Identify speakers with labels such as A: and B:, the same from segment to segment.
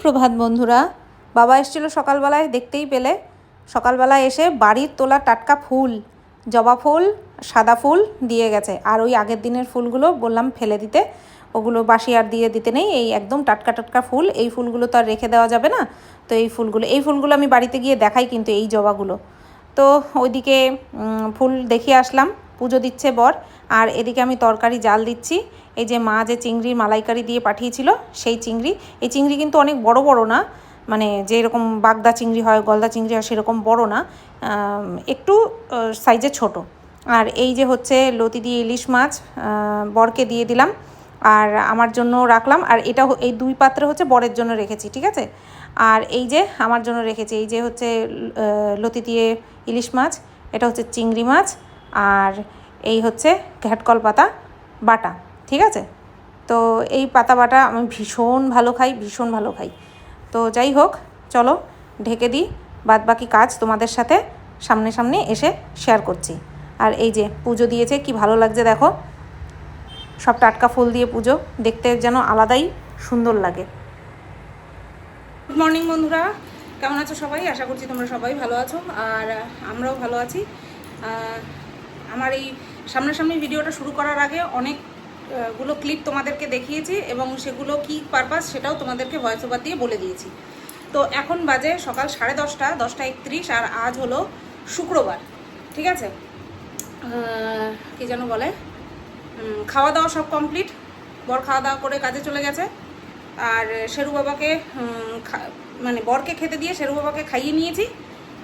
A: সুপ্রভাত বন্ধুরা। বাবা এসেছিল সকালবেলায়, দেখতেই পেলে। সকালবেলায় এসে বাড়ির তোলা টাটকা ফুল, জবা ফুল, সাদা ফুল দিয়ে গেছে। আর ওই আগের দিনের ফুলগুলো বললাম ফেলে দিতে। ওগুলো বাসি আর দিয়ে দিতে নেই। এই একদম টাটকা টাটকা ফুল। এই ফুলগুলো তো আর রেখে দেওয়া যাবে না। তো এই ফুলগুলো এই ফুলগুলো আমি বাড়িতে গিয়ে দেখাই কিন্তু এই জবাগুলো। তো ওইদিকে ফুল দেখিয়ে আসলাম। পুজো দিচ্ছে বর। আর এদিকে আমি তরকারি জাল দিচ্ছি। এই যে মা যে চিংড়ির মালাইকারি দিয়ে পাঠিয়েছিল, সেই চিংড়ি, এই চিংড়ি কিন্তু অনেক বড় বড় না মানে যে এরকম বাগদা চিংড়ি হয়, গলদা চিংড়ি হয়, সেরকম বড় না একটু সাইজে ছোট। আর এই যে হচ্ছে লতি দিয়ে ইলিশ মাছ বরকে দিয়ে দিলাম, আর আমার জন্য রাখলাম, আর এটা এই দুই পাত্রে হচ্ছে বরের জন্য রেখেছি, ঠিক আছে? আর এই যে আমার জন্য রেখেছি, এই যে হচ্ছে লতি দিয়ে ইলিশ মাছ, এটা হচ্ছে চিংড়ি মাছ, আর এই হচ্ছে ঘ্যাটকল পাতা বাটা। ঠিক আছে? তো এই পাতা বাটা আমি ভীষণ ভালো খাই, ভীষণ ভালো খাই। তো যাই হোক, চলো ঢেকে দিই বাদ বাকি কাজ তোমাদের সাথে সামনে সামনে এসে শেয়ার করছি। আর এই যে পুজো দিয়েছে, কি ভালো লাগছে দেখো। সব টাটকা ফুল দিয়ে পুজো, দেখতে যেন আলাদাই সুন্দর লাগে।
B: গুড মর্নিং বন্ধুরা, কেমন আছো সবাই? আশা করছি তোমরা সবাই ভালো আছো, আর আমরাও ভালো আছি। আমার এই সামনাসামনি ভিডিওটা শুরু করার আগে অনেক গুলো ক্লিপ তোমাদেরকে দেখিয়েছি এবং সেগুলো কি পারপাস সেটাও তোমাদেরকে ভয়েস ওভার দিয়ে বলে দিয়েছি। তো এখন বাজে সকাল সাড়ে দশটা দশটা একত্রিশ, আর আজ হলো শুক্রবার, ঠিক আছে? কি যেন বলে? খাওয়া দাওয়া সব কমপ্লিট বর খাওয়া দাওয়া করে কাজে চলে গেছে। আর শেরু বাবাকে মানে বরকে খেতে দিয়ে শেরু বাবাকে খাইয়ে নিয়েছি।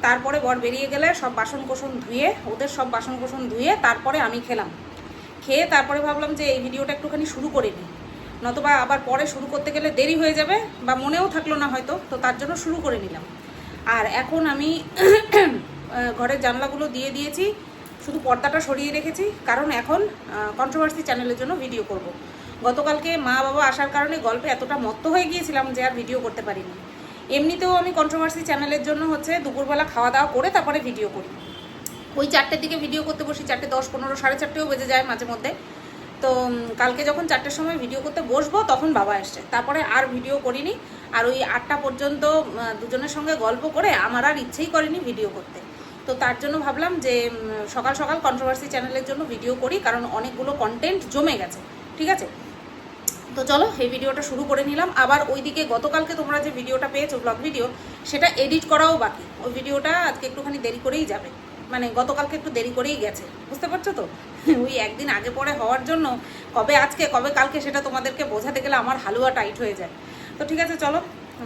B: তারপরে বর বেরিয়ে গেলে সব বাসন কোসন ধুয়ে, ওদের সব বাসন কোসন ধুয়ে তারপরে আমি খেলাম। খেয়ে তারপরে ভাবলাম যে এই ভিডিওটা একটুখানি শুরু করে নিই। নতবা আবার পরে শুরু করতে গেলে দেরি হয়ে যাবে বা মনেও থাকল না হয়তো, তো তার জন্য শুরু করে নিলাম। আর এখন আমি ঘরের জানলাগুলো দিয়ে দিয়েছি, শুধু পর্দাটা সরিয়ে রেখেছি, কারণ এখন কন্ট্রোভার্সি চ্যানেলের জন্য ভিডিও করব। গতকালকে মা বাবা আসার কারণে গল্পে এতটা মত্ত হয়ে গিয়েছিলাম যে আর ভিডিও করতে পারিনি। এমনিতেও আমি কন্ট্রোভার্সি চ্যানেলের জন্য হচ্ছে দুপুরবেলা খাওয়া দাওয়া করে তারপরে ভিডিও করি। ওই চারটের দিকে ভিডিও করতে বসি, চারটে দশ, পনেরো, সাড়ে চারটেও বেজে যায় মাঝে মধ্যে। তো কালকে যখন চারটের সময় ভিডিও করতে বসবো, তখন বাবা এসছে। তারপরে আর ভিডিও করিনি। আর ওই আটটা পর্যন্ত দুজনের সঙ্গে গল্প করে আমার আর ইচ্ছেই করেনি ভিডিও করতে। তো তার জন্য ভাবলাম যে সকাল সকাল কন্ট্রোভার্সি চ্যানেলের জন্য ভিডিও করি, কারণ অনেকগুলো কন্টেন্ট জমে গেছে। ঠিক আছে? তো চলো, এই ভিডিওটা শুরু করে নিলাম। আবার ওইদিকে গতকালকে তোমরা যে ভিডিওটা পেয়েছ ব্লগ ভিডিও সেটা এডিট করাও বাকি। ওই ভিডিওটা আজকে একটুখানি দেরি করেই যাবে। মানে গতকালকে একটু দেরি করেই গেছে। বুঝতে পারছ তো? ওই একদিন আগে পরে হওয়ার জন্য কবে আজকে, কবে কালকে সেটা তোমাদেরকে বোঝাতে গেলে আমার হালুয়া টাইট হয়ে যায়। তো ঠিক আছে, চলো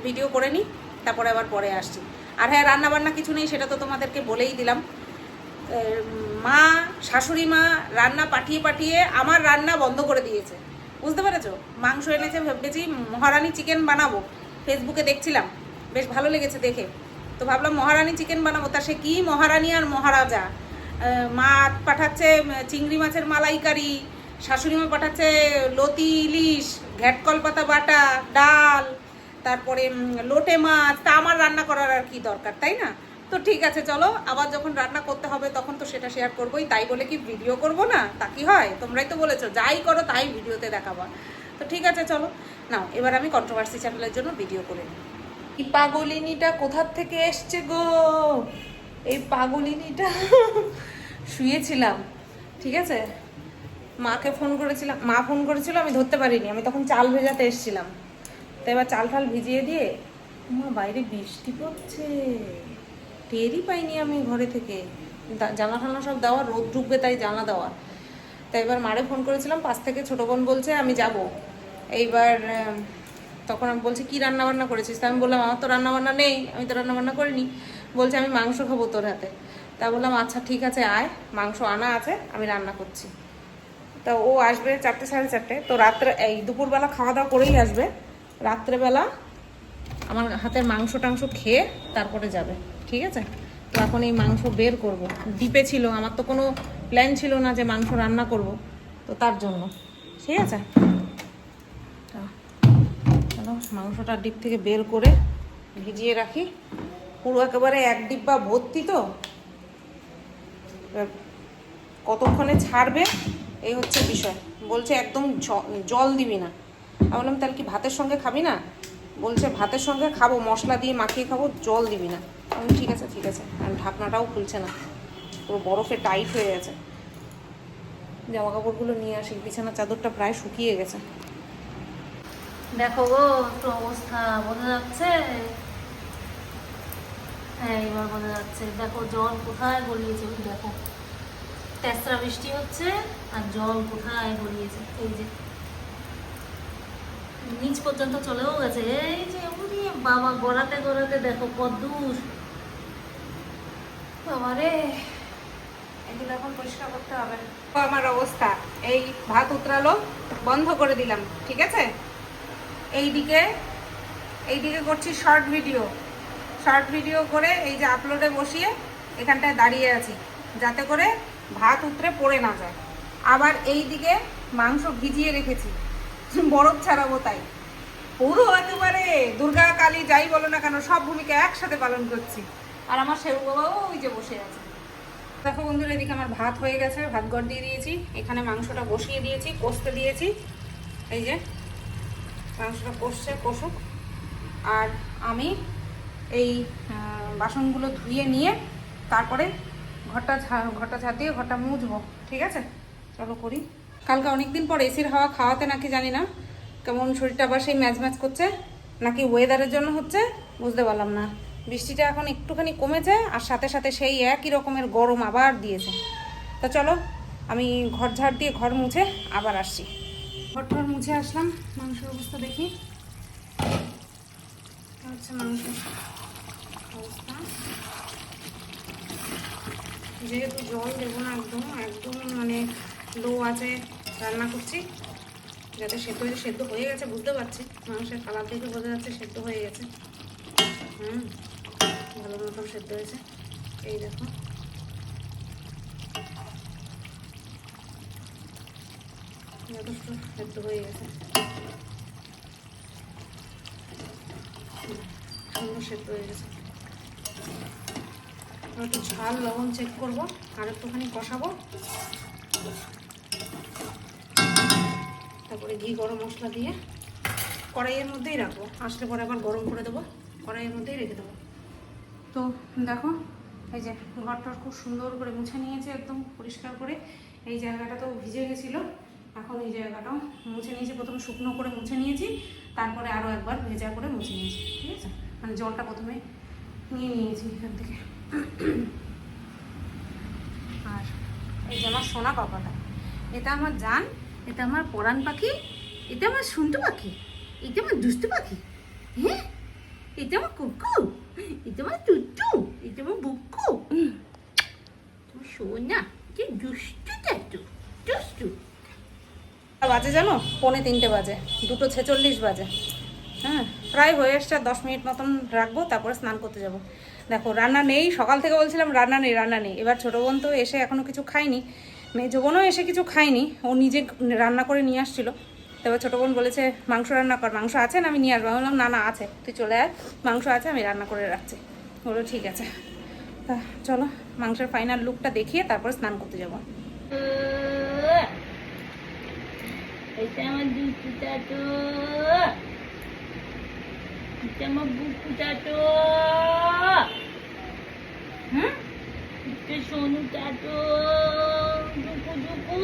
B: ভিডিও করে নিই তারপরে আবার পরে আসছি। আর হ্যাঁ রান্না বান্না কিছু নেই, সেটা তো তোমাদেরকে বলেই দিলাম। মা, শাশুড়ি মা রান্না পাঠিয়ে পাঠিয়ে আমার রান্না বন্ধ করে দিয়েছে। বুঝতে পেরেছ? মাংস এনেছে, ভেবেছি মহারানি চিকেন বানাবো। ফেসবুকে দেখছিলাম। বেশ ভালো লেগেছে দেখে। তো ভাবলাম মহারানি চিকেন বানাবো। তা সে কি মহারানি আর মহারাজা? মা পাঠাচ্ছে চিংড়ি মাছের মালাইকারি, শাশুড়ি মা পাঠাচ্ছে লতি ইলিশ, ঘ্যাটকল পাতা বাটা, ডাল, তারপরে লোটে মাছ। তা আমার রান্না করার আর কি দরকার, তাই না? তো ঠিক আছে, চলো। আবার যখন রান্না করতে হবে তখন তো সেটা শেয়ার করবোই। তাই বলে কি ভিডিও করব না? তা কি হয়? তোমরাই তো বলেছ, যাই করো তাই ভিডিওতে দেখাবা। তো ঠিক আছে, চলো। নাও, এবার আমি কন্ট্রোভার্সি চ্যানেলের জন্য ভিডিও করে নিই। এই পাগলিনীটা কোথার থেকে এসছে গো? এই পাগলিনীটা শুয়েছিলাম, ঠিক আছে? মাকে ফোন করেছিলাম, মা ফোন করেছিল, আমি ধরতে পারিনি, আমি তখন চাল ভেজাতে এসেছিলাম। তো এবার চাল ফাল ভিজিয়ে দিয়ে, মা, বাইরে বৃষ্টি পড়ছে। টেরই পাইনি আমি ঘরে থেকে। জানলা টানা সব দেওয়া, রোদ ঢুকবে তাই জানা দেওয়া। তাই এবার মারে ফোন করেছিলাম, পাশ থেকে ছোটো বোন বলছে, আমি যাব। এইবার তখন আমি বলছি, কি রান্না বান্না করেছিস? তা আমি বললাম, আমার তো রান্না বান্না নেই, আমি তো রান্না বান্না করিনি। বলছে, আমি মাংস খাব তোর হাতে। তা বললাম আচ্ছা ঠিক আছে, আয়, মাংস আনা আছে, আমি রান্না করছি। তা ও আসবে চারটে সাড়ে চারটে। তো রাত্রে, এই দুপুরবেলা খাওয়া দাওয়া করেই আসবে। রাত্রেবেলা আমার হাতের মাংস টাংস খেয়ে তারপরে যাবে, ঠিক আছে? তো এখন এই মাংস বের করব। ডিপে ছিল, আমার তো কোনো প্ল্যান ছিল না যে মাংস রান্না করব, তো তার জন্য, ঠিক আছে? চলো মাংসটা ডিপ থেকে বের করে ভিজিয়ে রাখি। পুরো একেবারে এক ডিব্বা ভর্তি তো। কতক্ষণে ছাড়বে, এই হচ্ছে বিষয়। বলছে একদম জল দিবি না। আমি বললাম, তাহলে কি ভাতের সঙ্গে খাবি না? বলছে, ভাতের সঙ্গে খাব, মশলা দিয়ে মাখিয়ে খাব, জল দিবি না। আমি ঠিক আছে ঠিক আছে। আর ঢাকনাটাও খুলছে না। পুরো বরফে টাইট হয়ে গেছে। জামা কাপড়গুলো নিয়ে আসি, বিছানা চাদরটা প্রায় শুকিয়ে গেছে।
C: দেখো গো, একটু অবস্থা বোঝা যাচ্ছে? হ্যাঁ এবার বোঝা যাচ্ছে। দেখো, জল কোথায় গড়িয়েছে? দেখো। তেসরা বৃষ্টি হচ্ছে আর জল কোথায় গড়িয়েছে? এই যে। নিচ পর্যন্ত চলেও গেছে। এই যে উড়ি বাবা, গড়াতে গড়াতে দেখো কত কদ্দূর
B: বাবারে। এগুলো এখন পরিষ্কার করতে হবে। আমার অবস্থা। এই ভাত উতরালো, বন্ধ করে দিলাম। ঠিক আছে? এইদিকে এইদিকে করছি শর্ট ভিডিও শর্ট ভিডিও করে এই যে আপলোডে বসিয়ে এখানটায় দাঁড়িয়ে আছি, যাতে করে ভাত উতরে পড়ে না যায়। আবার এই দিকে মাংস ভিজিয়ে রেখেছি, বরফ ছাড়াবো তাই। পুরো একেবারে দুর্গা কালী যাই বলো না কেন, সব ভূমিকা একসাথে পালন করছি। আর আমার সেউ বাবাও ওই যে বসে আছে। দেখো বন্ধুরা, এদিকে আমার ভাত হয়ে গেছে, ভাত গড় দিয়ে দিয়েছি। এখানে মাংসটা বসিয়ে দিয়েছি, কষতে দিয়েছি। এই যে মাংসটা কষছে কষুক। আর আমি এই বাসনগুলো ধুয়ে নিয়ে তারপরে ঘরটা ঘরটা দিয়ে ঘরটা মুছবো, ঠিক আছে? চলো করি। কালকে অনেকদিন পর এসির হাওয়া খাওয়াতে নাকি জানি না কেমন শরীরটা আবার সেই ম্যাচ ম্যাচ করছে, নাকি ওয়েদারের জন্য হচ্ছে, বুঝতে পারলাম না। বৃষ্টিটা এখন একটুখানি কমেছে আর সাথে সাথে সেই একই রকমের গরম আবার দিয়েছে। তো চলো, আমি ঘর ঝাড় দিয়ে ঘর মুছে আবার আসছি। টর মুছে আসলাম। মাংসের অবস্থা দেখি। হচ্ছে মাংসের অবস্থা। যেহেতু জল দেবো না একদম একদম মানে লো আছে রান্না করছি। যাতে সেদ্ধ হয়ে সেদ্ধ হয়ে গেছে, বুঝতে পারছি। মাংসের কালার দেখে বোঝা যাচ্ছে সেদ্ধ হয়ে গেছে। হুম, ভালো মতন সেদ্ধ হয়েছে। এই দেখো। যথেষ্ট সেদ্ধ হয়ে গেছে সুন্দর সেদ্ধ হয়ে গেছে একটু ঝাল লবণ চেক করব আর একটুখানি কষাবো তারপরে ঘি গরম মশলা দিয়ে কড়াইয়ের মধ্যেই রাখব আসলে পরে আবার গরম করে দেবো কড়াইয়ের মধ্যেই রেখে দেবো তো দেখো, এই যে ঘরটা খুব সুন্দর করে মুছে নিয়েছে, একদম পরিষ্কার করে। এই জায়গাটা তো ভিজে গেছিল। এখন এই জায়গাটাও মুছে নিয়েছি। প্রথমে শুকনো করে মুছে নিয়েছি, তারপরে আরও একবার ভেজা করে মুছে নিয়েছি, ঠিক আছে? মানে জলটা প্রথমে নিয়ে নিয়েছি এখান থেকে। আর এই যে আমার সোনা পাপাটা, এটা আমার জান, এটা আমার পরাণ পাখি, এটা আমার শুনটু পাখি, এটা আমার দুষ্টু পাখি হ্যাঁ? এটা আমার কুকু, এটা আমার টুটু, এটা আমার বুকু। সোনা, কি দুষ্টু টাটু দুষ্টু বাজে জানো? পৌনে তিনটে বাজে। দুটো ছেচল্লিশ বাজে। হ্যাঁ প্রায় হয়ে এসছে, আর দশ মিনিট মতন রাখব, তারপরে স্নান করতে যাব। দেখো, রান্না নেই, সকাল থেকে বলছিলাম রান্না নেই রান্না নেই। এবার ছোটো বোন তো এসে এখনও কিছু খায়নি, মেজো বোনও এসে কিছু খায়নি, ও নিজে রান্না করে নিয়ে আসছিল। তারপর ছোটো বোন বলেছে, মাংস রান্না কর, মাংস আছে না আমি নিয়ে আসব? বললাম, না না, আছে। তুই চলে আয়, মাংস আছে, আমি রান্না করে রাখছি। বলো ঠিক আছে। তা চলো, মাংসের ফাইনাল লুকটা দেখিয়ে তারপর স্নান করতে যাব।
C: এটা আমার দুষ্টু চাটো এটা আমার বুকু চাটো হ্যাঁ সোনু চাটো দুকু দুকু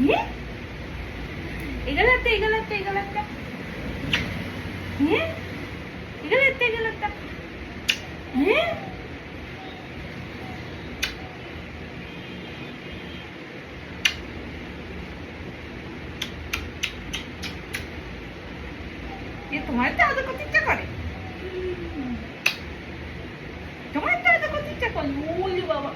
C: হ্যাঁ এগালাতে এগালাতে এগালাতে হ্যাঁ এগালাতে এগালাতে হ্যাঁ
B: তোমার তো আদর করতে ইচ্ছা করে। তোমার তো আদর করতে ইচ্ছা করে
C: বাবা।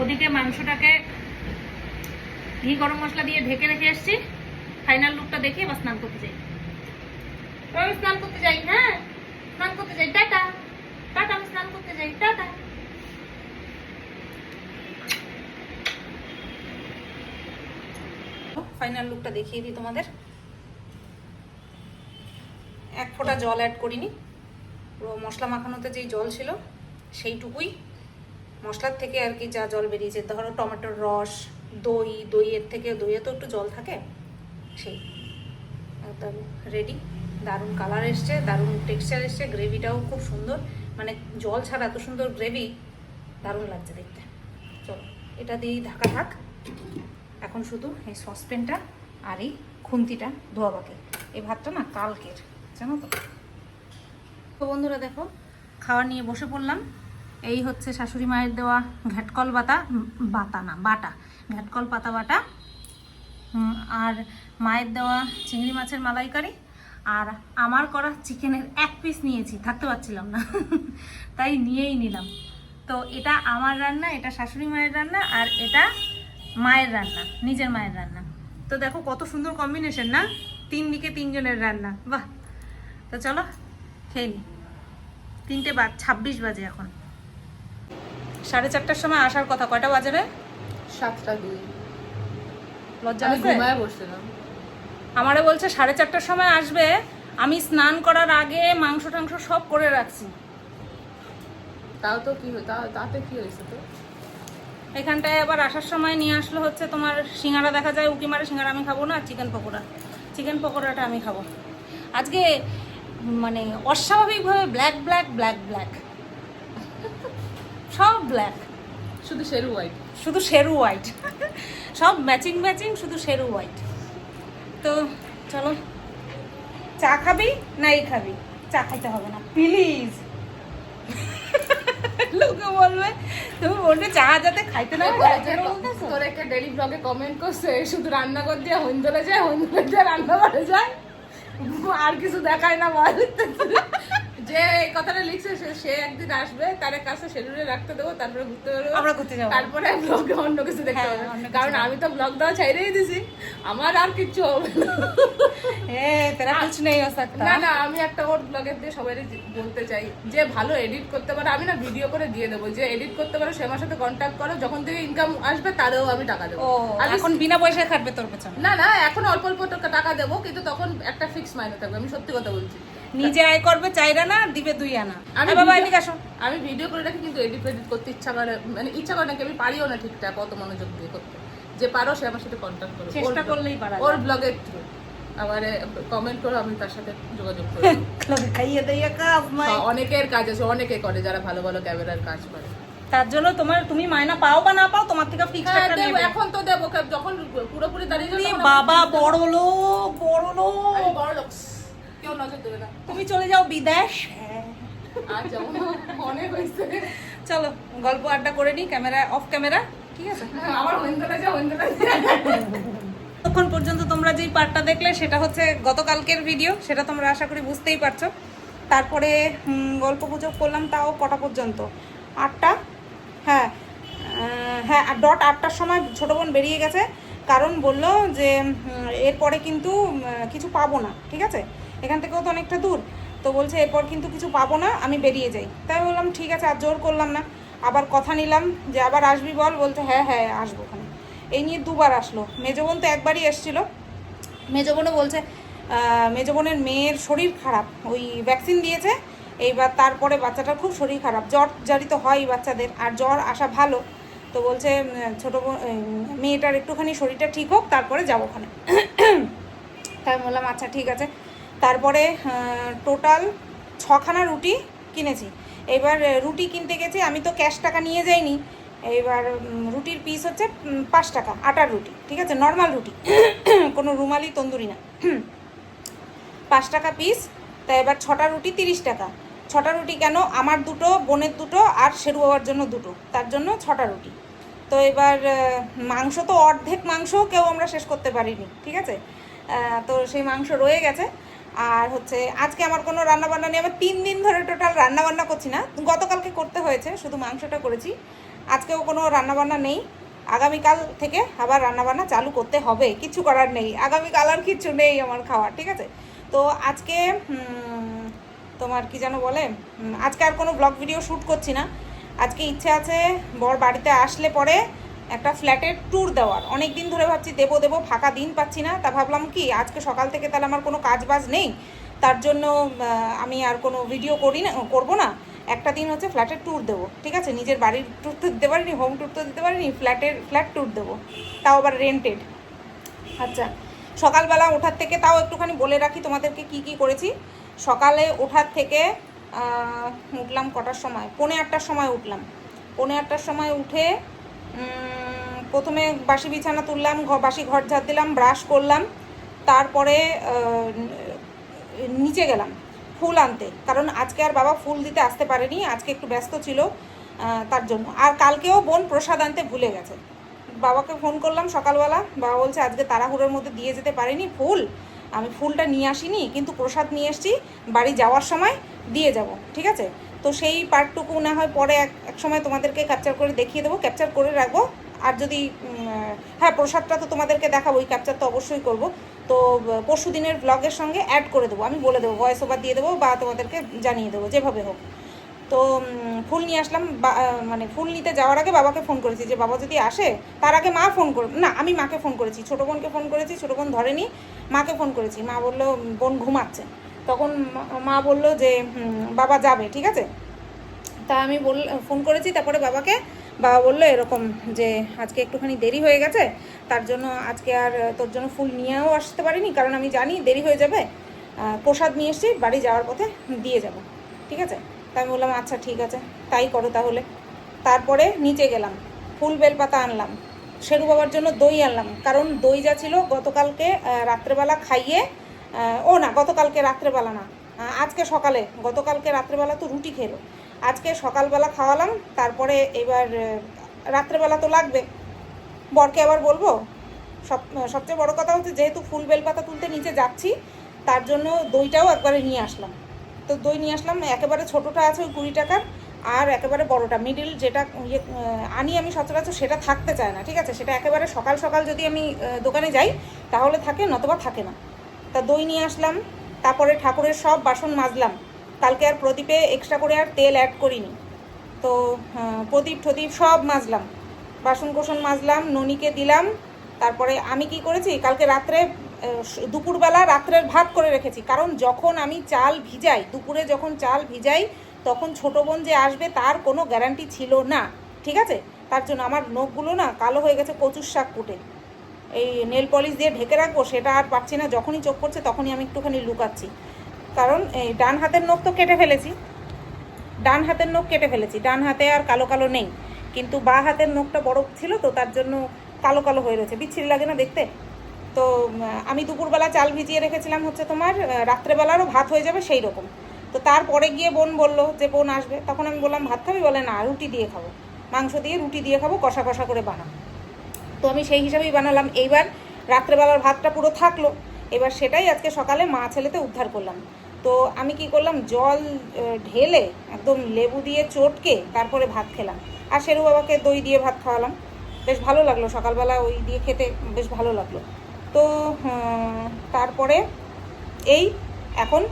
C: ওদিকে মাংসটাকে ঘি গরম মশলা দিয়ে ঢেকে রেখে এসছি। ফাইনাল লুকটা দেখে এবার স্নান করতে যাই। আমি স্নান করতে যাই হ্যাঁ? স্নান করতে যাই, টাটা। টাটা, আমি স্নান করতে যাই, টাটা।
B: ফাইনাল লুকটা দেখিয়ে দিই তোমাদের। এক ফোঁটা জল অ্যাড করিনি। পুরো মশলা মাখানোতে যেই জল ছিল, সেইটুকুই। মশলার থেকে আর কি যা জল বেরিয়েছে, ধরো টমেটোর রস, দই, দইয়ের থেকে দইয়ে তো একটু জল থাকে, সেই। একদম রেডি দারুণ কালার এসছে, দারুণ টেক্সচার এসছে গ্রেভিটাও খুব সুন্দর। মানে জল ছাড়া এত সুন্দর গ্রেভি দারুণ লাগছে দেখতে। চলো, এটা দিয়েই ঢাকা থাক। এখন শুধু এই সসপ্যানটা আর এই খুন্তিটা ধোয়া বাকি। এই ভাতটা না কালকের, জানো তো? তো বন্ধুরা দেখো, খাওয়া নিয়ে বসে পড়লাম। এই হচ্ছে শাশুড়ি মায়ের দেওয়া ঘ্যাটকল বাতা বাতা না, বাটা ঘ্যাটকল পাতা বাটা। আর মায়ের দেওয়া চিংড়ি মাছের মালাইকারি। আর আমার করা চিকেনের এক পিস নিয়েছি, থাকতে পারছিলাম না। তাই নিয়েই নিলাম। তো এটা আমার রান্না, এটা শাশুড়ি মায়ের রান্না, আর এটা মায়ের রান্না, নিজের মায়ের রান্না। তো দেখো কত সুন্দর কম্বিনেশন না? তিন দিকে তিনজনের রান্না, বাহ। তো চলো, খেয়ে নি। তিনটে বাজ ছাব্বিশ বাজে এখন। সাড়ে চারটার সময় আসার কথা কয়টা বাজে রে?
D: সাতটা দুই।
B: লজ্জা?
D: ঘুমায় বসছিলাম।
B: আমারে বলছে সাড়ে চারটার সময় আসবে আমি স্নান করার আগে মাংস টাংস সব করে রাখছি।
D: তাও তো কি তাতে কি হয়েছে তো
B: এখানটায় আবার আসার সময় নিয়ে আসলো হচ্ছে তোমার সিঙ্গারা দেখা যায় উকি মারে সিঙ্গারা আমি খাব না চিকেন পকোড়া। চিকেন পকোড়াটা আমি খাব। আজকে মানে অস্বাভাবিকভাবে ব্ল্যাক ব্ল্যাক ব্ল্যাক ব্ল্যাক সব ব্ল্যাক
D: শুধু শেরু হোয়াইট
B: শুধু শেরু হোয়াইট সব ম্যাচিং ম্যাচিং শুধু শেরু হোয়াইট তো চলো চা খাবি না এই খাবি? চা খাইতে হবে না প্লিজ লোকে বলবে তুমি বলবে চা যাতে খাইতে না তোর
D: একটা ডেলি ব্লগে কমেন্ট করছে শুধু রান্না কর দিয়ে হইন্দলে যায় হইন্দলে দিয়ে রান্না করে যায়। আর কিছু দেখায় না বল। যে এই কথাটা লিখছে সে একদিন আসবে তার কাছে শেডিউলে রাখতে দেবো তারপরে ঘুরতে বেরোবো।
B: আমরা ঘুরতে যাব।
D: তারপরে ব্লগে অন্য কিছু দেখতে
B: হ্যাঁ, অন্য কিছু
D: কারণ আমি তো ব্লগ দেওয়া ছাইরেই দিছি। আমার আর কিচ্ছু হবে না। না না আমি একটা ওর ব্লগের দিয়ে সবাই বলতে চাই। যে ভালো এডিট করতে পারো আমি না ভিডিও করে দিয়ে দেবো। যে এডিট করতে পারো সে আমার সাথে কন্ট্যাক্ট করো যখন থেকে ইনকাম আসবে তারও আমি টাকা দেবো। আমি
B: এখন বিনা পয়সায় খাটবে তোর পেছনে।
D: না না এখন অল্প অল্প টাকা- টাকা দেবো কিন্তু তখন একটা ফিক্স মাইনে থাকবে। আমি সত্যি কথা বলছি।
B: নিজে আয় করবে চাইরা না দিবে দুই আনা।
D: আমি
B: বাবা এদিকে আসো।
D: আমি ভিডিও করে রাখি কিন্তু এডিট এডিট করতে ইচ্ছা করে মানে ইচ্ছা করে নাকি আমি পারিও না ঠিকঠাক অত মনোযোগ দিয়ে করতে। যে পারো সে আমার সাথে কন্ট্যাক্ট করো
B: চেষ্টা করলেই পারা
D: ওর। ব্লগের থ্রু কমেন্ট করো আমি তার সাথে যোগাযোগ করব
B: খাইয়ে দিয়ে কাজ নাই
D: হ্যাঁ, অনেকের কাজ আছে অনেকে করে যারা ভালো ভালো ক্যামেরার কাজ করে।
B: তার জন্য তোমার তুমি মায়না পাও বা না পাও তোমার থেকে ফিক্সড
D: হ্যাঁ,
B: নেবে।
D: এখন তো দেবো যখন পুরোপুরি দাঁড়িয়ে
B: বাবা বড় লোক বড় লোক
D: বড় লোক কেউ নজর দেবে না।
B: তুমি চলে যাও বিদেশ।
D: আর যেমন হয়েছে।
B: চলো গল্প আড্ডা করে নি ক্যামেরা অফ ক্যামেরা। ঠিক আছে?
D: আমার যা
B: তখন পর্যন্ত তোমরা যেই পার্টটা দেখলে সেটা হচ্ছে গতকালকের ভিডিও সেটা তোমরা আশা করি বুঝতেই পারছ। তারপরে গল্প গুজব করলাম তাও কটা পর্যন্ত? আটটা? হ্যাঁ হ্যাঁ ডট আটটার সময় ছোটো বোন বেরিয়ে গেছে। কারণ বলল যে এরপরে কিন্তু কিছু পাবো না ঠিক আছে? এখান থেকেও তো অনেকটা দূর। তো বলছে, এরপর কিন্তু কিছু পাবো না, আমি বেরিয়ে যাই। তাই বললাম, ঠিক আছে, আর জোর করলাম না। আবার কথা নিলাম যে, আবার আসবি বল? বলতে হ্যাঁ হ্যাঁ আসব ওখানে। এই নিয়ে দুবার আসলো। মেজো বোন তো একবারই এসেছিল। মেজো বোনও বলছে মেজো বোনের মেয়ের শরীর খারাপ, ওই ভ্যাকসিন দিয়েছে, এইবার তারপরে বাচ্চাটার খুব শরীর খারাপ, জ্বর জারিত হয় বাচ্চাদের, আর জ্বর আসা ভালো। তো বলছে ছোটো বোন মেয়েটার একটুখানি শরীরটা ঠিক হোক, তারপরে যাব ওখানে। তাই বললাম আচ্ছা ঠিক আছে। তারপরে টোটাল ছখানা রুটি কিনেছি। এবার রুটি কিনতে গেছি, আমি তো ক্যাশ টাকা নিয়ে যাইনি। এবার রুটির পিস হচ্ছে পাঁচ টাকা, আটার রুটি, ঠিক আছে? নর্মাল রুটি, কোনো রুমালি তন্দুরি না। পাঁচ টাকা পিস তা এবার ছটা রুটি তিরিশ টাকা। ছটা রুটি কেন? আমার দুটো, বোনের দুটো, আর শেরু বাবার জন্য দুটো, তার জন্য ছটা রুটি। তো এবার মাংস তো অর্ধেক মাংস কেউ আমরা শেষ করতে পারিনি, ঠিক আছে? তো সেই মাংস রয়ে গেছে। আর হচ্ছে আজকে আমার কোনো রান্না বান্না নেই আমার তিন দিন ধরে টোটাল রান্না বান্না করছি না। গতকালকে করতে হয়েছে, শুধু মাংসটা করেছি। আজকেও কোনো রান্নাবান্না নেই। আগামীকাল থেকে আবার রান্নাবান্না চালু করতে হবে, কিছু করার নেই। আগামীকাল আর কিচ্ছু নেই আমার খাওয়ার, ঠিক আছে? তো আজকে তোমার কি যেন বলে আজকে আর কোনো ব্লগ ভিডিও শ্যুট করছি না। আজকে ইচ্ছে আছে বর বাড়িতে আসলে পরে একটা ফ্ল্যাটের ট্যুর দেওয়ার। অনেক দিন ধরে ভাবছি, দেবো দেবো, ফাঁকা দিন পাচ্ছি না। তা ভাবলাম কি, আজকে সকাল থেকে তাহলে আমার কোনো কাজ বাজ নেই। তার জন্য আমি আর কোনো ভিডিও করি না, করব না। একটা দিন হচ্ছে ফ্ল্যাটের ট্যুর দেবো, ঠিক আছে? নিজের বাড়ির ট্যুর তো দিতে পারিনি হোম ট্যুর তো দিতে পারিনি, ফ্ল্যাটের ফ্ল্যাট ট্যুর দেবো। তাও আবার রেন্টেড আচ্ছা সকালবেলা ওঠার থেকে তাও একটুখানি বলে রাখি তোমাদেরকে কি কি করেছি। সকালে ওঠার থেকে উঠলাম কটার সময়? পৌনে আটটার সময় উঠলাম। পৌনে আটটার সময় উঠে প্রথমে বাসি বিছানা তুললাম বাসি ঘর ঝাড় দিলাম, ব্রাশ করলাম, তারপরে নিচে গেলাম, ফুল আনতে। কারণ আজকে আর বাবা ফুল দিতে আসতে পারেনি, আজকে একটু ব্যস্ত ছিল তার জন্য। আর কালকেও বোন প্রসাদ আনতে ভুলে গেছে। বাবাকে ফোন করলাম সকালবেলা, বাবা বলছে, আজকে তাড়াহুড়োর মধ্যে দিয়ে যেতে পারিনি, ফুল। আমি ফুলটা নিয়ে আসিনি, কিন্তু প্রসাদ নিয়ে এসেছি, বাড়ি যাওয়ার সময় দিয়ে যাব, ঠিক আছে? তো সেই পার্টটুকু না হয় পরে এক এক সময় তোমাদেরকে ক্যাপচার করে দেখিয়ে দেবো ক্যাপচার করে রাখব। আর যদি হ্যাঁ প্রসাদটা তো তোমাদেরকে দেখাবো, ওই ক্যাপচার তো অবশ্যই করব। তো পরশু দিনের ব্লগের সঙ্গে অ্যাড করে দেবো, আমি বলে দেবো ভয়েস ওভার দিয়ে দেবো বা তোমাদেরকে জানিয়ে দেবো, যেভাবে হোক। তো ফুল নিয়ে আসলাম মানে ফুল নিতে যাওয়ার আগে বাবাকে ফোন করেছি যে, বাবা যদি আসে, তার আগে মা ফোন করে। না, আমি মাকে ফোন করেছি, ছোটো বোনকে ফোন করেছি, ছোটো বোন ধরেনি, মাকে ফোন করেছি। মা বলল বোন ঘুমাচ্ছে। তখন মা- বলল যে বাবা যাবে, ঠিক আছে? তা আমি বল, ফোন করেছি, তারপরে বাবাকে। বাবা বলল এরকম যে, আজকে একটুখানি দেরি হয়ে গেছে, তার জন্য আজকে আর তোর জন্য ফুল নিয়েও আসতে পারিনি, কারণ আমি জানি দেরি হয়ে যাবে। প্রসাদ নিয়ে এসেছি, বাড়ি যাওয়ার পথে দিয়ে যাব, ঠিক আছে? তা আমি বললাম আচ্ছা ঠিক আছে, তাই করো তাহলে। তারপরে নিচে গেলাম, ফুল বেলপাতা আনলাম, শেরু বাবার জন্য দই আনলাম, কারণ দই যা ছিল গতকালকে রাত্রেবেলা খাইয়ে ও না, গতকালকে রাত্রেবেলা না আজকে সকালে, গতকালকে রাত্রেবেলা তো রুটি খেলো। আজকে সকালবেলা খাওয়ালাম, তারপরে এবার রাত্রেবেলা তো লাগবে। বরকে আবার বলব, সব, সবচেয়ে বড় কথা হচ্ছে যেহেতু ফুল বেলপাতা তুলতে নিচে যাচ্ছি, তার জন্য দইটাও একবারে নিয়ে আসলাম। তো দই নিয়ে আসলাম, একেবারে ছোটোটা আছে ওই কুড়ি টাকার, আর একেবারে বড়টা মিডিল যেটা ইয়ে আনি আমি সচরাচর সেটা থাকতে চায় না, ঠিক আছে? সেটা একেবারে সকাল সকাল যদি আমি দোকানে যাই, তাহলে থাকে, নতবা থাকে না। তা দই নিয়ে আসলাম, তারপরে ঠাকুরের সব বাসন মাজলাম। কালকে আর প্রদীপে এক্সট্রা করে আর তেল অ্যাড করিনি। তো প্রদীপ ঠদীপ সব মাজলাম। বাসন কোসন মাজলাম, ননিকে দিলাম, তারপরে আমি কি করেছি, কালকে রাত্রে দুপুরবেলা রাত্রের ভাত করে রেখেছি। কারণ যখন আমি চাল ভিজাই, দুপুরে যখন চাল ভিজাই, তখন ছোটো বোন যে আসবে তার কোনো গ্যারান্টি ছিল না। ঠিক আছে? তার জন্য আমার নখগুলো না কালো হয়ে গেছে কচুর শাক কুটে। এই নেল পলিশ দিয়ে ঢেকে রাখব, সেটা আর পাচ্ছি না। যখনই চোখ পড়ছে তখনই আমি একটুখানি লুকাচ্ছি। কারণ এই ডান হাতের নখ তো কেটে ফেলেছি। ডান হাতের নখ কেটে ফেলেছি। ডান হাতে আর কালো কালো নেই। কিন্তু বা হাতের নখটা বড় ছিল তো, তার জন্য কালো কালো হয়ে রয়েছে। বিচ্ছিরি লাগে না দেখতে? তো আমি দুপুরবেলা চাল ভিজিয়ে রেখেছিলাম হচ্ছে তোমার রাত্রেবেলারও ভাত হয়ে যাবে সেই রকম। তো তারপরে গিয়ে বোন বলল যে, বোন আসবে। তখন আমি বললাম, ভাত খাবি? বলে, না, রুটি দিয়ে খাব। মাংস দিয়ে রুটি দিয়ে খাব, কষা কষা করে বানাবো। তো আমি সেই হিসাবেই বানালাম। এইবার রাত্রেবেলার ভাতটা পুরো থাকল। এবার সেটাই আজকে সকালে মা ছেলেতে উদ্ধার করলাম। তো আমি কি করলাম? জল ঢেলে একদম লেবু দিয়ে চটকে তারপরে ভাত খেলাম। আর শেরু বাবাকে দই দিয়ে ভাত খাওয়ালাম। বেশ ভালো লাগল। সকালবেলা ওই দিয়ে খেতে বেশ ভালো লাগল। তো তারপরে এই এখন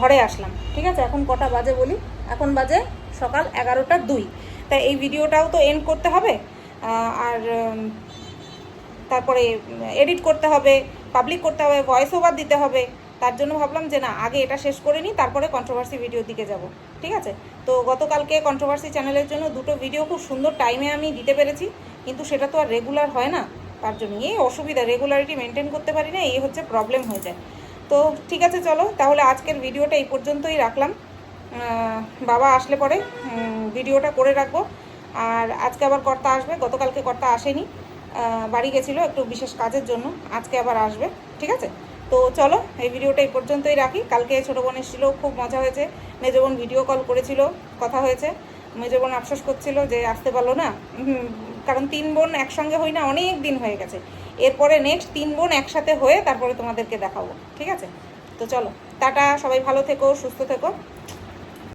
B: ঘরে আসলাম। ঠিক আছে? এখন কটা বাজে বলি? এখন বাজে সকাল এগারোটা দুই। তাই এই ভিডিওটাও তো এন্ড করতে হবে। আর তারপরে এডিট করতে হবে পাবলিক করতে হবে ভয়েস ওভার দিতে হবে। তার জন্য ভাবলাম যে, না, আগে এটা শেষ করে নিই, তারপরে কন্ট্রোভার্সি ভিডিওর দিকে যাব। ঠিক আছে? তো গতকালকে কন্ট্রোভার্সি চ্যানেলের জন্য দুটো ভিডিও খুব সুন্দর টাইমে আমি দিতে পেরেছি, কিন্তু সেটা তো আর রেগুলার হয় না। তার জন্য এই অসুবিধা রেগুলারিটি মেনটেন করতে পারি না, এই হচ্ছে প্রবলেম হয়ে যায়। তো ঠিক আছে, চলো, তাহলে আজকের ভিডিওটা এই পর্যন্তই রাখলাম। বাবা আসলে পরে ভিডিওটা করে রাখব। আর আজকে আবার কর্তা আসবে, গতকালকে কর্তা আসেনি। বাড়ি গেছিল একটু বিশেষ কাজের জন্য, আজকে আবার আসবে, ঠিক আছে? তো চলো, এই ভিডিওটা এই পর্যন্তই রাখি। কালকে ছোটো বোন এসেছিল, খুব মজা হয়েছে। মেজো বোন ভিডিও কল করেছিল, কথা হয়েছে। মেজো বোন আফসোস করছিল যে আসতে পারল না। কারণ তিন বোন একসঙ্গে হই না, অনেক দিন হয়ে গেছে। এরপরে নেক্সট তিন বোন একসাথে হয়ে তারপরে তোমাদেরকে দেখাবো, ঠিক আছে? তো চলো, টাটা, সবাই ভালো থেকো, সুস্থ থেকো।